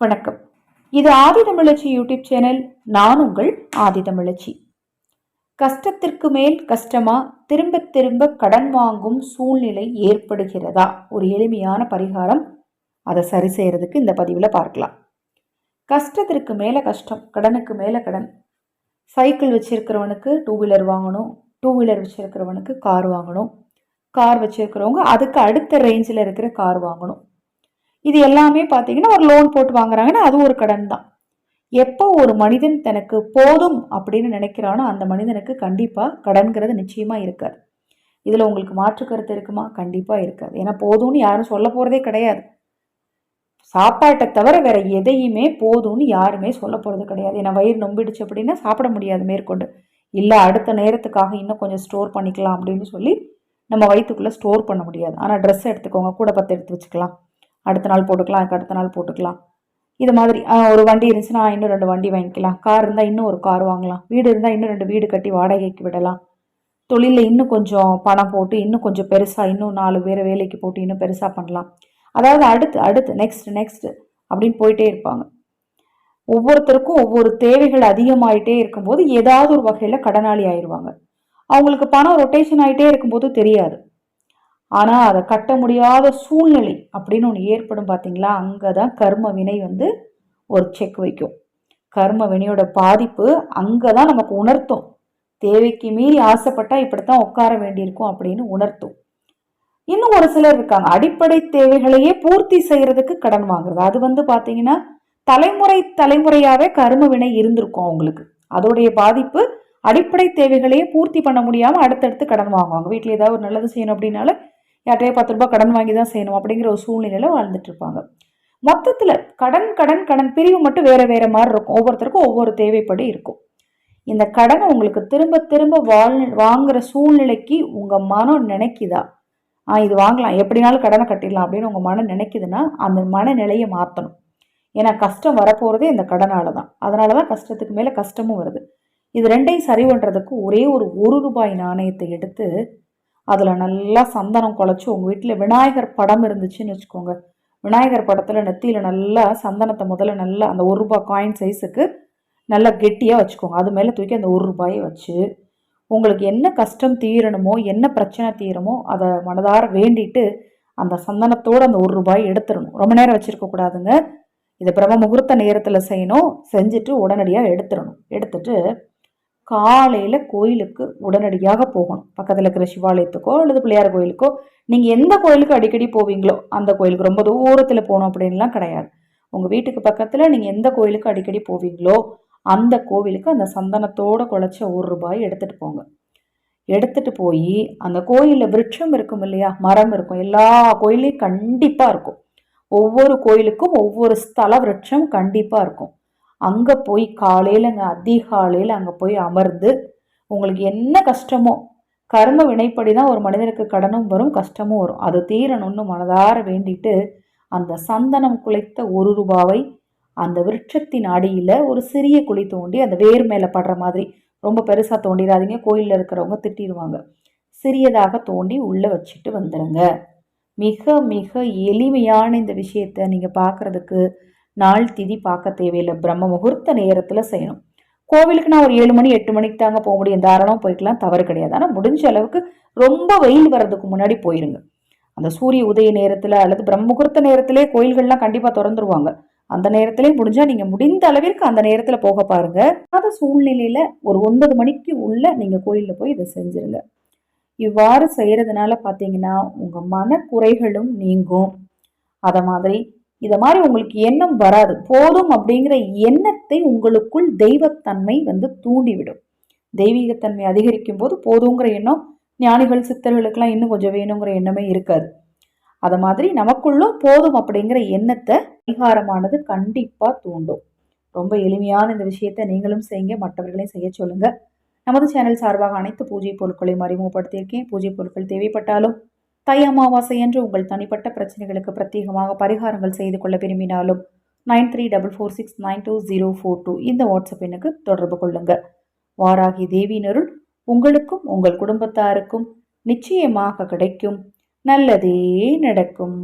வணக்கம். இது ஆதி தமிழச்சி YouTube channel நான் உங்கள் ஆதி தமிழச்சி. கஷ்டத்திற்கு மேல் கஷ்டமா திரும்ப திரும்ப கடன் வாங்கும் சூழ்நிலை ஏற்படுகிறதா? ஒரு எளிமையான பரிகாரம். அதை சரி செய்யறதுக்கு இந்த பதிவில் பார்க்கலாம். கஷ்டத்திற்கு மேலே கஷ்டம் கடனுக்கு மேலே கடன். சைக்கிள் வச்சிருக்கிறவனுக்கு டூ வீலர் வாங்கணும் டூ வீலர் வச்சிருக்கிறவனுக்கு கார் வாங்கணும். கார் வச்சிருக்கிறவங்க அதுக்கு அடுத்த ரேஞ்சில் இருக்கிற கார் வாங்கணும். இது எல்லாமே பார்த்தீங்கன்னா ஒரு லோன் போட்டு வாங்குறாங்கன்னா அது ஒரு கடன் தான் எப்போ ஒரு மனிதன் தனக்கு போதும் அப்படின்னு நினைக்கிறானோ அந்த மனிதனுக்கு கண்டிப்பாக கடன்கிறது நிச்சயமாக இருக்காது. இதில் உங்களுக்கு மாற்று கருத்து இருக்குமா? கண்டிப்பாக இருக்காது. ஏன்னா போதும்னு யாரும் சொல்ல போகிறதே கிடையாது. சாப்பாட்டை தவிர வேற எதையுமே போதும்னு யாருமே சொல்ல போகிறது கிடையாது. ஏன்னா வயிறு நொம்பிடுச்சு அப்படின்னா சாப்பிட முடியாது மேற்கொண்டு. இல்லை அடுத்த நேரத்துக்காக இன்னும் கொஞ்சம் ஸ்டோர் பண்ணிக்கலாம் அப்படின்னு சொல்லி நம்ம வயிற்றுக்குள்ளே ஸ்டோர் பண்ண முடியாது. ஆனால் ட்ரெஸ் எடுத்துக்கோங்க. கூட பத்து எடுத்து வச்சுக்கலாம். அடுத்த நாள் போட்டுக்கலாம் அதுக்கு அடுத்த நாள் போட்டுக்கலாம். இது மாதிரி ஒரு வண்டி இருந்துச்சுன்னா இன்னும் ரெண்டு வண்டி வாங்கிக்கலாம். கார் இருந்தால் இன்னும் ஒரு கார் வாங்கலாம். வீடு இருந்தால் இன்னும் ரெண்டு வீடு கட்டி வாடகைக்கு விடலாம். தொழிலில் இன்னும் கொஞ்சம் பணம் போட்டு இன்னும் கொஞ்சம் பெருசாக இன்னும் நாலு பேரை வேலைக்கு போட்டு இன்னும் பெருசாக பண்ணலாம். அதாவது அடுத்து அடுத்து நெக்ஸ்ட் நெக்ஸ்ட் அப்படின்னு போயிட்டே இருப்பாங்க. ஒவ்வொருத்தருக்கும் ஒவ்வொரு தேவைகள் அதிகமாயிட்டே இருக்கும்போது ஏதாவது ஒரு வகையில் கடனாளி ஆயிடுவாங்க அவங்களுக்கு பணம் ரொட்டேஷன் ஆகிட்டே இருக்கும்போது தெரியாது. ஆனால் அதை கட்ட முடியாத சூழ்நிலை அப்படின்னு ஒன்று ஏற்படும் பார்த்தீங்களா அங்கே தான் கர்ம வினை வந்து ஒரு செக் வைக்கும். கர்ம வினையோட பாதிப்பு அங்கே தான் நமக்கு உணர்த்தும். தேவைக்கு மீறி ஆசைப்பட்டால் இப்படித்தான் உட்கார வேண்டியிருக்கும் அப்படின்னு உணர்த்தும். இன்னும் ஒரு சிலர் இருக்காங்க. அடிப்படை தேவைகளையே பூர்த்தி செய்கிறதுக்கு கடன் வாங்குறது. அது வந்து பார்த்தீங்கன்னா தலைமுறை தலைமுறையாகவே கரும வினை இருந்திருக்கும் அவங்களுக்கு. அதோடைய பாதிப்பு அடிப்படை தேவைகளையே பூர்த்தி பண்ண முடியாமல் அடுத்தடுத்து கடன் வாங்குவாங்க. வீட்டில் ஏதாவது ஒரு நல்லது செய்யணும் அப்படின்னால யார்ட்டையே பத்து ரூபாய் கடன் வாங்கி தான் செய்யணும் அப்படிங்கிற ஒரு சூழ்நிலையில் வாழ்ந்துட்டு இருப்பாங்க மொத்தத்தில் கடன் கடன் கடன் பிரிவு மட்டும் வேற வேற மாதிரி இருக்கும். ஒவ்வொருத்தருக்கும் ஒவ்வொரு தேவைப்படி இருக்கும். இந்த கடனை உங்களுக்கு திரும்ப திரும்ப வாழ் வாங்குற சூழ்நிலைக்கு உங்கள் மனம் நினைக்குதா? ஆ இது வாங்கலாம். எப்படினாலும் கடனை கட்டிடலாம் அப்படின்னு உங்கள் மனம் நினைக்குதுன்னா அந்த மனநிலையை மாற்றணும் ஏன்னா கஷ்டம் வரப்போகிறதே இந்த கடனால தான் அதனால தான் கஷ்டத்துக்கு மேலே கஷ்டமும் வருது. இது ரெண்டையும் சரி பண்ணுறதுக்கு ஒரே ஒரு ஒரு ரூபாய் நாணயத்தை எடுத்து அதில் நல்லா சந்தனம் குழச்சி உங்கள் வீட்டில் விநாயகர் படம் இருந்துச்சுன்னு வச்சுக்கோங்க. விநாயகர் படத்தில் நெத்தியில் நல்லா சந்தனத்தை முதல்ல நல்லா அந்த ஒரு ரூபாய் காயின் சைஸுக்கு நல்லா கெட்டியாக வச்சுக்கோங்க. அது மேலே தூக்கி அந்த ஒரு ரூபாயை வச்சு உங்களுக்கு என்ன கஷ்டம் தீரணுமோ என்ன பிரச்சனை தீரமோ அதை மனதார வேண்டிட்டு அந்த சந்தனத்தோடு அந்த ஒரு ரூபாய் எடுத்துடணும். ரொம்ப நேரம் வச்சுருக்கக்கூடாதுங்க இதை பிரம்ம முகூர்த்த நேரத்தில் செய்யணும். செஞ்சுட்டு உடனடியாக எடுத்துடணும். எடுத்துட்டு காலையில் கோயிலுக்கு உடனடியாக போகணும். பக்கத்தில் இருக்கிற சிவாலயத்துக்கோ அல்லது பிள்ளையார் கோயிலுக்கோ நீங்கள் எந்த கோயிலுக்கு அடிக்கடி போவீங்களோ அந்த கோயிலுக்கு ரொம்ப தூரத்தில் போகணும் அப்படின்லாம் கிடையாது. உங்கள் வீட்டுக்கு பக்கத்தில் நீங்கள் எந்த கோயிலுக்கு அடிக்கடி போவீங்களோ அந்த கோவிலுக்கு அந்த சந்தனத்தோடு குழைச்ச ஒரு ரூபாய் எடுத்துகிட்டு போங்க. எடுத்துகிட்டு போய் அந்த கோயிலில் விருட்சம் இருக்கும் இல்லையா? மரம் இருக்கும். எல்லா கோயிலையும் கண்டிப்பாக இருக்கும். ஒவ்வொரு கோயிலுக்கும் ஒவ்வொரு ஸ்தல விருட்சம் கண்டிப்பாக இருக்கும். அங்கே போய் காலையிலங்க அதிகாலையில் அங்கே போய் அமர்ந்து உங்களுக்கு என்ன கஷ்டமோ கர்ம வினைப்படி தான் ஒரு மனிதனுக்கு கடனும் வரும் கஷ்டமும் வரும். அது தீரணும்னு மனதார வேண்டிட்டு அந்த சந்தனம் குலைத்த ஒரு ரூபாவை அந்த விருட்சத்தின் அடியில் ஒரு சிறிய குழி தோண்டி அந்த வேர் மேலே படுற மாதிரி ரொம்ப பெருசாக தோண்டிடாதீங்க. கோயிலில் இருக்கிறவங்க திட்டிடுவாங்க. சிறியதாக தோண்டி உள்ளே வச்சுட்டு வந்துடுங்க மிக மிக எளிமையான இந்த விஷயத்தை நீங்கள் பார்க்குறதுக்கு நாள் திதி பார்க்க தேவையில்லை. பிரம்ம முகூர்த்த நேரத்தில் செய்யணும். கோவிலுக்கு நான் ஒரு ஏழு மணி எட்டு மணிக்கு தாங்க போக முடியும். தாராளமாக போய்க்கலாம். தவறு கிடையாது. ஆனால் முடிஞ்ச அளவுக்கு ரொம்ப வெயில் வர்றதுக்கு முன்னாடி போயிருங்க. அந்த சூரிய உதய நேரத்தில் அல்லது பிரம்ம முகூர்த்த நேரத்திலே கோயில்கள்லாம் கண்டிப்பாக திறந்துருவாங்க. அந்த நேரத்திலையும் முடிஞ்சால் நீங்கள் முடிந்த அளவிற்கு அந்த நேரத்தில் போக பாருங்க. அந்த சூழ்நிலையில் ஒரு ஒன்பது மணிக்கு உள்ள நீங்கள் கோயிலில் போய் இதை செஞ்சுருங்க. இவ்வாறு செய்கிறதுனால பார்த்தீங்கன்னா உங்கள் மன குறைகளும் நீங்கும். அதை மாதிரி இதை மாதிரி உங்களுக்கு எண்ணம் வராது. போதும் அப்படிங்கிற எண்ணத்தை உங்களுக்குள் தெய்வத்தன்மை வந்து தூண்டிவிடும். தெய்வீகத்தன்மை அதிகரிக்கும் போது போதுங்கிற எண்ணம் ஞானிகள் சித்தர்களுக்கெல்லாம் இன்னும் கொஞ்சம் வேணுங்கிற எண்ணமே இருக்காது. அதை மாதிரி நமக்குள்ளும் போதும் அப்படிங்கிற எண்ணத்தை அதிகாரமானது கண்டிப்பாக தூண்டும். ரொம்ப எளிமையான இந்த விஷயத்தை நீங்களும் செய்யுங்க மற்றவர்களையும் செய்ய சொல்லுங்கள் நமது சேனல் சார்பாக அனைத்து பூஜை பொருட்களையும் அறிமுகப்படுத்தியிருக்கேன். பூஜை பொருட்கள் தேவைப்பட்டாலும் தை அமாவாசை என்று உங்கள் தனிப்பட்ட பிரச்சனைகளுக்கு பிரத்யேகமாக பரிகாரங்கள் செய்து கொள்ள விரும்பினாலும் nine three double four six nine two zero four two இந்த வாட்ஸ்அப் எண்ணுக்கு தொடர்பு கொள்ளுங்க. வாராகி தேவியினருள் உங்களுக்கும் உங்கள் குடும்பத்தாருக்கும் நிச்சயமாக கிடைக்கும். நல்லதே நடக்கும்.